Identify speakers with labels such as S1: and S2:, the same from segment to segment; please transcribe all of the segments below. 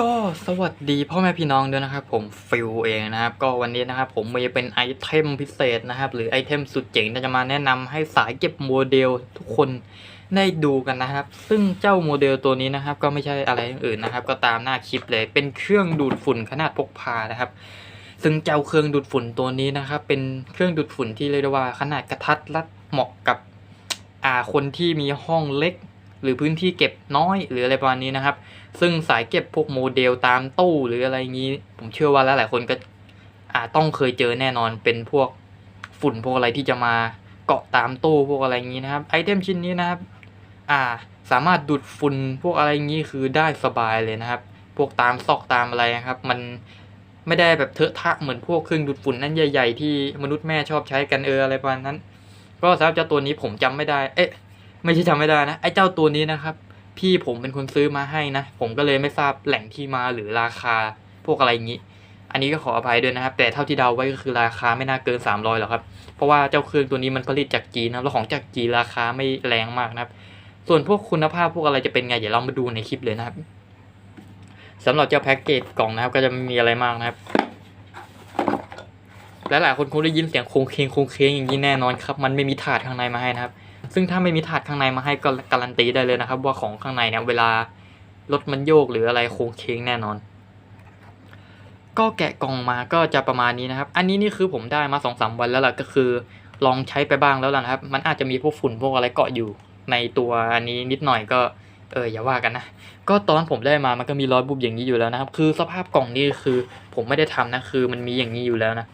S1: ก็สวัสดีพ่อแม่พี่น้องด้วยนะครับผมฟิลเองนะครับก็วันนี้นะครับผมมีเป็นไอเทมพิเศษนะครับ หรือไอเทมสุดเจ๋งที่จะมาแนะนำให้สายเก็บโมเดลทุกคนได้ดูกันนะครับ ซึ่งเจ้าโมเดลตัวนี้นะครับ ก็ไม่ใช่อะไรอื่นนะครับ ก็ตามหน้าคลิปเลยเป็นเครื่องดูดฝุ่นขนาดพกพานะครับ ซึ่งเจ้าเครื่องดูดฝุ่นตัวนี้นะครับเป็นเครื่องดูดฝุ่นที่เรียกได้ว่าขนาดกระทัดรัดเหมาะกับอ่าคนที่มีห้องเล็ก หรือพื้นที่เก็บน้อยหรืออะไรประมาณนี้นะครับ ซึ่งสายเก็บพวกโมเดลตามตู้หรืออะไรงี้ ผมเชื่อว่าหลายๆคนก็อาต้องเคยเจอแน่นอนเป็นพวกฝุ่นพวกอะไรที่จะมาเกาะตามตู้พวกอะไรงี้นะครับไอเทมชิ้นนี้นะครับ อ่า สามารถดูดฝุ่นพวกอะไรงี้คือได้สบายเลยนะครับ พวกตามซอกตามอะไรนะครับ มันไม่ได้แบบเทอะทะเหมือนพวกเครื่องดูดฝุ่นนั่นใหญ่ ๆ ที่มนุษย์แม่ชอบใช้กันเอออะไรประมาณนั้น ก็สำหรับเจ้าตัวนี้ผมจำไม่ได้ เอ๊ะ ไม่ใช่จำไม่ได้นะ ไอ้เจ้าตัวนี้นะครับ พี่ผมเป็นคนซื้อมาให้นะ ผมก็เลยไม่ทราบแหล่งที่มาหรือราคาพวกอะไรอย่างนี้ อันนี้ก็ขออภัยด้วยนะครับ แต่เท่าที่เดาไว้ก็คือราคาไม่น่าเกิน 300หรอกครับ เพราะว่าเจ้าเครื่องตัวนี้มันผลิตจากจีนนะแล้วของจากจีนราคาไม่แรงมากนะครับ ส่วนพวกคุณภาพพวกอะไรจะเป็นไงเดี๋ยวเรามาดูในคลิปเลยนะครับสำหรับเจ้าแพ็กเกจกล่องนะครับ ก็จะไม่มีอะไรมากนะครับและหลายคนคงได้ยินเสียงโคงเคงโคงเคงอย่างนี้แน่นอนครับ มันไม่มีถาดข้างในมาให้นะครับ ซึ่งถ้าไม่มีถาดข้างในมาให้ก็การันตีได้เลยนะครับ ว่าของข้างในเนี่ยเวลารถมันโยกหรืออะไรโค้งเค้งแน่นอน ก็แกะกล่องมาก็จะประมาณนี้นะครับ อันนี้นี่คือผมได้มาสองสามวันแล้วล่ะก็คือ ลองใช้ไปบ้างแล้วล่ะนะครับ มันอาจจะมีพวกฝุ่นพวกอะไรเกาะอยู่ในตัวอันนี้นิดหน่อยก็เอออย่าว่ากันนะ ก็ตอนผมได้มามันก็มีรอยบุบอย่างนี้อยู่แล้วนะครับ คือสภาพกล่องนี่คือผมไม่ได้ทำนะคือมันมีอย่างนี้อยู่แล้วนะ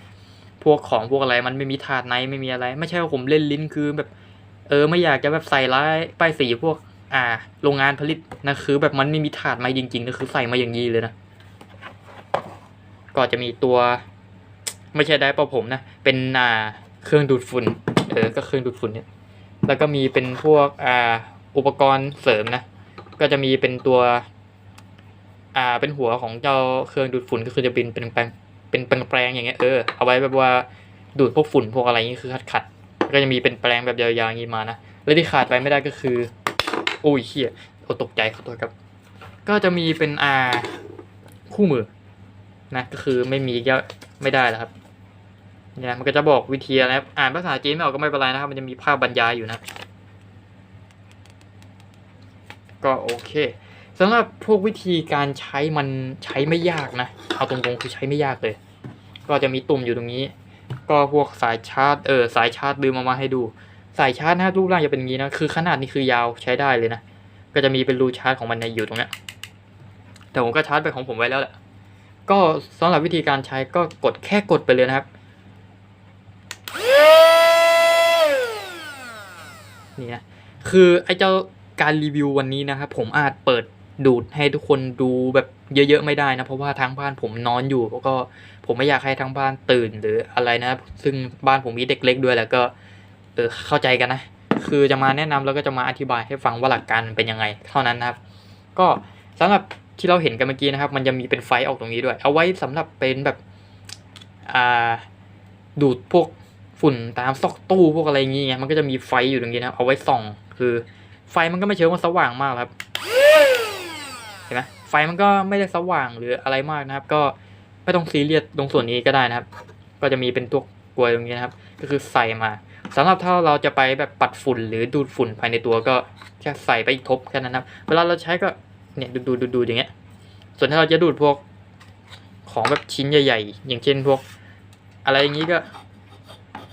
S1: พวกของพวกอะไรมันไม่มีถาดในไม่มีอะไร ไม่ใช่ว่าผมเล่นลิ้นคือแบบ เออไม่อยากจะแบบใส่ร้ายป้ายสีพวก อ่า โรงงานผลิตนะคือ แบบมันไม่มีถาดมาจริงๆนะคือใส่มาอย่างนี้เลยนะก็จะมีตัว ไม่ใช่ได้เปล่าผมนะเป็นอ่าเครื่องดูดฝุ่นเออก็เครื่องดูดฝุ่นเนี่ย แล้วก็มีเป็นพวกอ่าอุปกรณ์เสริมนะ ก็จะมีเป็นตัว อ่าเป็นหัวของเจ้าเครื่องดูดฝุ่นก็คือจะเป็นเป็นแปลงเป็นแปลงอย่างเงี้ยเออเอาไว้แบบว่าดูดพวกฝุ่นพวกอะไรอย่างงี้คือขัดขัด ก็จะมีเป็นแปลงแบบยาวๆอย่างงี้มานะ และที่ขาดไปไม่ได้ก็คือ โอ้ยเฮียโอตกใจขอโทษครับ ก็จะมีเป็นอ่าคู่มือนะก็คือไม่มีก็ไม่ได้แล้วครับเนี่ยมันก็จะบอกวิธีอะไรครับอ่านภาษาจีนไม่ออกก็ไม่เป็นไรนะครับ มันจะมีภาพบรรยายอยู่นะ ก็โอเคสำหรับพวกวิธีการใช้มันใช้ไม่ยากนะ เอาตรงๆคือใช้ไม่ยากเลย ก็จะมีตุ่มอยู่ตรงนี้ ก็พวกสายชาร์จเออสายชาร์จลืมเอามาให้ดู สายชาร์จนะรูปร่างจะเป็นงี้นะคือขนาดนี้คือยาวใช้ได้เลยนะก็จะมีเป็นรูชาร์จของมันในอยู่ตรงเนี้ยแต่ผมก็ชาร์จไปของผมไว้แล้วแหละก็สำหรับวิธีการใช้ก็กดแค่กดไปเลยนะครับ นี่นะคือไอ้เจ้าการรีวิววันนี้นะครับผมอาจเปิด ดูดให้ทุกคนดูแบบเยอะๆไม่ได้นะ เพราะว่าทางบ้านผมนอนอยู่แล้วก็ผมไม่อยากให้ทางบ้านตื่นหรืออะไรนะ ซึ่งบ้านผมมีเด็กเล็กด้วยแล้วก็เออเข้าใจกันนะ คือจะมาแนะนำแล้วก็จะมาอธิบายให้ฟังว่าหลักการมันเป็นยังไง เท่านั้นนะครับ ก็สำหรับที่เราเห็นกันเมื่อกี้นะครับ มันจะมีเป็นไฟออกตรงนี้ด้วย เอาไว้สำหรับเป็นแบบอ่าดูดพวกฝุ่นตามซอกตู้พวกอะไรอย่างเงี้ยมันก็จะมีไฟอยู่ตรงนี้นะเอาไว้ส่อง คือไฟมันก็ไม่เชิงว่าสว่างมากครับ เห็นไหมไฟมันก็ไม่ได้สว่างหรืออะไรมากนะครับ ก็ไม่ต้องซีเรียสตรงส่วนนี้ก็ได้นะครับ ก็จะมีเป็นตัวกลวยตรงนี้นะครับ ก็คือใส่มาสำหรับถ้าเราจะไปแบบปัดฝุ่นหรือดูดฝุ่นภายในตัวก็แค่ใส่ไปอีกทบแค่นั้นนะครับ เวลาเราใช้ก็เนี่ยดูดูดูดูอย่างเงี้ย ส่วนถ้าเราจะดูดพวกของแบบชิ้นใหญ่ ๆ อย่างเช่นพวก อะไรอย่างนี้ก็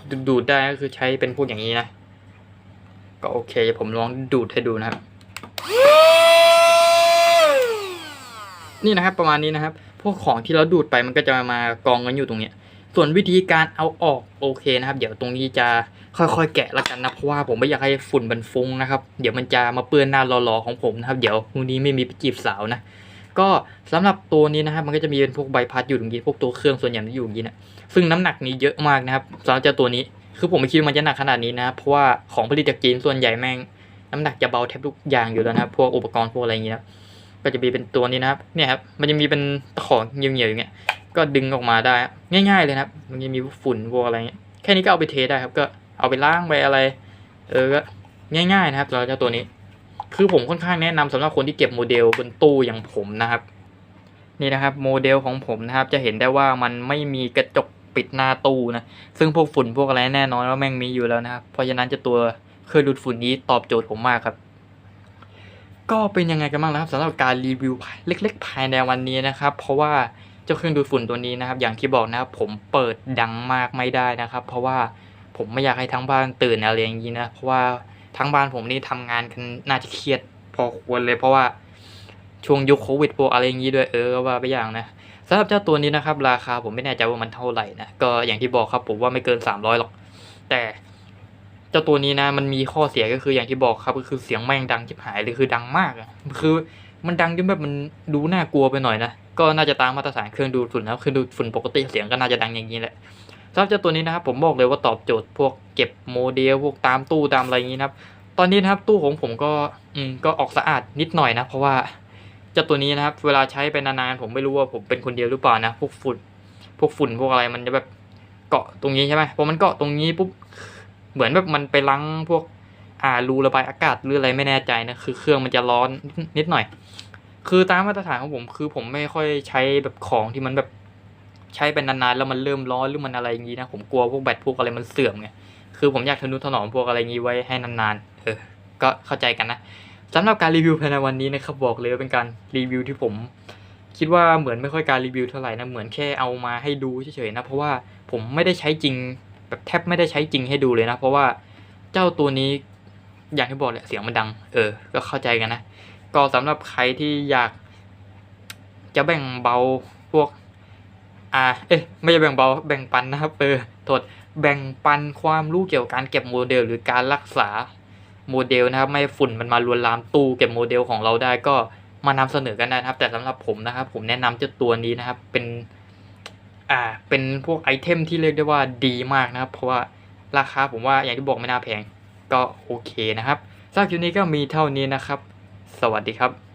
S1: ดูดูดได้ก็คือใช้เป็นพวกอย่างนี้นะ ก็โอเคผมลองดูดให้ดูนะครับ นี่นะครับประมาณนี้นะครับ พวกของที่เราดูดไปมันก็จะมากองกันอยู่ตรงเนี้ย ส่วนวิธีการเอาออกโอเคนะครับ เดี๋ยวตรงนี้จะค่อยๆ แกะละกันนะเพราะว่าผมไม่อยากให้ฝุ่นมันฟุ้งนะครับ เดี๋ยวมันจะมาเปื้อนหน้าหล่อๆของผมนะครับ เดี๋ยวพรุ่งนี้ไม่มีไปจีบสาวนะ ก็สำหรับตัวนี้นะครับ มันก็จะมีเป็นพวกใบพัดอยู่ตรงนี้พวกตัวเครื่องส่วนใหญ่มันอยู่อย่างนี้นะซึ่งน้ำหนักนี้เยอะมากนะครับสำหรับเจ้าตัวนี้คือผมไม่คิดว่ามันจะหนักขนาดนี้นะเพราะว่าของผลิตจากจีนส่วนใหญ่แม่งน้ำหนักจะเบาแทบทุกอย่างอยู่แล้วนะครับพวกอุปกรณ์พวกอะไรอย่างนี้นะ ก็จะมีเป็นตัวนี้นะครับเนี่ยครับมันจะมีเป็นตะขอเงียวๆอย่างเงี้ยก็ดึงออกมาได้ง่ายๆเลยนะครับ มันจะมีพวกฝุ่นพวกอะไรเงี้ยแค่นี้ก็เอาไปเทได้ครับก็เอาไปล้างไปอะไร เออก็ง่าย ๆ นะครับสำหรับเจ้าตัวนี้ คือผมค่อนข้างแนะนำสำหรับคนที่เก็บโมเดลบนตู้อย่างผมนะครับ นี่นะครับโมเดลของผมนะครับ จะเห็นได้ว่ามันไม่มีกระจกปิดหน้าตู้นะซึ่งพวกฝุ่นพวกอะไรแน่นอนว่าแม่งมีอยู่แล้วนะครับเพราะฉะนั้นจะตัวเครื่องดูดฝุ่นนี้ตอบโจทย์ผมมากครับ ก็เป็นยังไงกันบ้างนะครับสำหรับการรีวิวเล็ก ๆ ภายในวันนี้นะครับ เพราะว่าเจ้าเครื่องดูดฝุ่นตัวนี้นะครับ อย่างที่บอกนะครับผมเปิดดังมากไม่ได้นะครับ เพราะว่าผมไม่อยากให้ทั้งบ้านตื่นอะไรอย่างนี้นะเพราะว่าทั้งบ้านผมนี่ทำงานกันน่าจะเครียดพอควรเลย เพราะว่าช่วงยุคโควิดพวกอะไรอย่างนี้ด้วยเออว่าไปอย่างนะสำหรับเจ้าตัวนี้นะครับ ราคาผมไม่แน่ใจว่ามันเท่าไหร่นะก็อย่างที่บอกครับผมว่าไม่เกิน 300หรอก แต่ เจ้าตัวนี้นะมันมีข้อเสียก็คืออย่างที่บอกครับ ก็คือเสียงแม่งดังชิบหายเลยคือดังมากอะคือมันดังจนแบบมันดูน่ากลัวไปหน่อยนะก็น่าจะตามมาตรฐานเครื่องดูดฝุ่นแล้วเครื่องดูดฝุ่นปกติเสียงก็น่าจะดังอย่างนี้แหละสำหรับเจ้าตัวนี้นะครับผมบอกเลยว่าตอบโจทย์พวกเก็บโมเดลพวกตามตู้ตามอะไรอย่างนี้นะครับ ตอนนี้นะครับตู้ของผมก็อืมก็ออกสะอาดนิดหน่อยนะ เพราะว่าเจ้าตัวนี้นะครับ เวลาใช้ไปนานๆผมไม่รู้ว่าผมเป็นคนเดียวหรือเปล่านะพวกฝุ่น พวกฝุ่นพวกอะไรมันจะแบบเกาะตรงนี้ใช่ไหมพอมันเกาะตรงนี้ปุ๊บ เหมือนแบบมันไปลังพวกอ่ารูระบายอากาศหรืออะไรไม่แน่ใจนะคือเครื่องมันจะร้อนนิดหน่อย คือตามมาตรฐานของผมคือผมไม่ค่อยใช้แบบของที่มันแบบใช้เป็นนานๆแล้วมันเริ่มร้อนหรือมันอะไรอย่างนี้นะผมกลัวพวกแบตพวกอะไรมันเสื่อมไงคือผมอยากทนุถนอมพวกอะไรงนี้ไว้ให้นานๆเออก็เข้าใจกันนะสำหรับการรีวิวภายในวันนี้นะครับบอกเลยเป็นการรีวิวที่ผม คิดว่าเหมือนไม่ค่อยการรีวิวเท่าไหร่นะเหมือนแค่เอามาให้ดูเฉยๆนะเพราะว่าผมไม่ได้ใช้จริง แบบแทบไม่ได้ใช้จริงให้ดูเลยนะ เพราะว่าเจ้าตัวนี้อย่างที่บอกแหละเสียงมันดัง เออ ก็เข้าใจกันนะ ก็สำหรับใครที่อยาก จะแบ่งเบาพวก อ่า เอ๊ะไม่ใช่แบ่งเบาแบ่งปันนะครับเออโทษแบ่งปันความรู้เกี่ยวกับการเก็บโมเดล หรือการรักษาโมเดลนะครับ ไม่ฝุ่นมันมาลวนลามตู้เก็บโมเดลของเราได้ก็มานำเสนอกันได้นะครับ แต่สำหรับผมนะครับ ผมแนะนำเจ้าตัวนี้นะครับ เป็น อ่าเป็นพวกไอเทมที่เรียกได้ว่าดีมากนะครับ เพราะว่าราคาผมว่าอย่างที่บอกไม่น่าแพงก็โอเคนะครับสำหรับคลิปนี้ก็มีเท่านี้นะครับ สวัสดีครับ